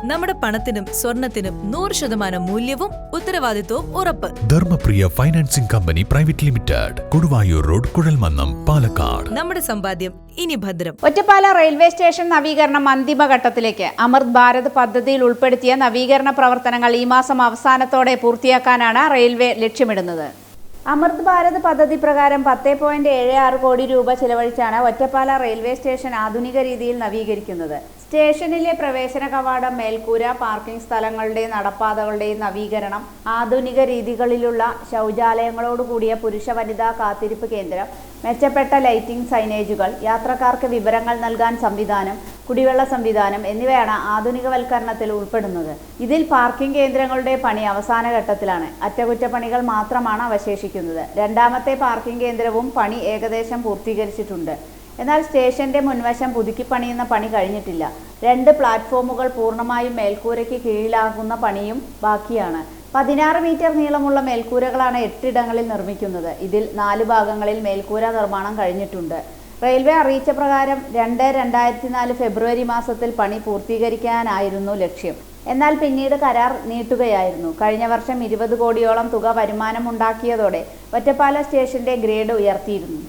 നമ്മുടെ പണത്തിനും സ്വർണത്തിനും നൂറ് ശതമാനം മൂല്യവും ഉത്തരവാദിത്വവും ഉറപ്പ്. Dharmapriya financing company private limited Koduvayur road Kuzhalmannam Palakkad. നമ്മുടെ സമ്പാദ്യം ഇനി ഭദ്രം. ഒറ്റപ്പാല റെയിൽവേ സ്റ്റേഷൻ നവീകരണം അന്തിമഘട്ടത്തിലേക്ക് അമൃത് ഭാരത് പദ്ധതിയിൽ ഉൾപ്പെടുത്തിയ നവീകരണ പ്രവർത്തനങ്ങൾ ഈ മാസം അവസാനത്തോടെ പൂർത്തിയാക്കാനാണ് റെയിൽവേ ലക്ഷ്യമിടുന്നത്. അമൃത് ഭാരത് പദ്ധതി പ്രകാരം പത്ത് പോയിന്റ് ഏഴ് ആറ് കോടി രൂപ ചിലവഴിച്ചാണ് ഒറ്റപ്പാല റെയിൽവേ സ്റ്റേഷൻ ആധുനിക രീതിയിൽ നവീകരിക്കുന്നത്. സ്റ്റേഷനിലെ പ്രവേശന കവാടം മേൽക്കൂര പാർക്കിംഗ് സ്ഥലങ്ങളുടെ നടപ്പാതകളുടെയും നവീകരണം ആധുനിക രീതികളിലുള്ള ശൗചാലയങ്ങളോടുകൂടിയ പുരുഷ വനിതാ കാത്തിരിപ്പ് കേന്ദ്രം മെച്ചപ്പെട്ട ലൈറ്റിംഗ് സൈനേജുകൾ യാത്രക്കാർക്ക് വിവരങ്ങൾ നൽകാൻ സംവിധാനം കുടിവെള്ള സംവിധാനം എന്നിവയാണ് ആധുനികവൽക്കരണത്തിൽ ഉൾപ്പെടുന്നത്. ഇതിൽ പാർക്കിംഗ് കേന്ദ്രങ്ങളുടെ പണി അവസാന ഘട്ടത്തിലാണ്. അറ്റകുറ്റപ്പണികൾ മാത്രമാണ് അവശേഷിക്കുന്നത്. രണ്ടാമത്തെ പാർക്കിംഗ് കേന്ദ്രവും പണി ഏകദേശം പൂർത്തീകരിച്ചിട്ടുണ്ട്. എന്നാൽ സ്റ്റേഷന്റെ മുൻവശം പുതുക്കി പണിയുന്ന പണി കഴിഞ്ഞിട്ടില്ല. രണ്ട് പ്ലാറ്റ്ഫോമുകൾ പൂർണമായും മേൽക്കൂരയ്ക്ക് കീഴിലാകുന്ന പണിയും ബാക്കിയാണ്. പതിനാറ് മീറ്റർ നീളമുള്ള മേൽക്കൂരകളാണ് എട്ടിടങ്ങളിൽ നിർമ്മിക്കുന്നത്. ഇതിൽ നാല് ഭാഗങ്ങളിൽ മേൽക്കൂര നിർമ്മാണം കഴിഞ്ഞിട്ടുണ്ട്. റെയിൽവേ അറിയിച്ച പ്രകാരം രണ്ട് രണ്ടായിരത്തി നാല് ഫെബ്രുവരി മാസത്തിൽ പണി പൂർത്തീകരിക്കാനായിരുന്നു ലക്ഷ്യം. എന്നാൽ പിന്നീട് കരാർ നീട്ടുകയായിരുന്നു. കഴിഞ്ഞ വർഷം ഇരുപത് കോടിയോളം തുക വരുമാനമുണ്ടാക്കിയതോടെ ഒറ്റപ്പാല സ്റ്റേഷന്റെ ഗ്രേഡ് ഉയർത്തിയിരുന്നു.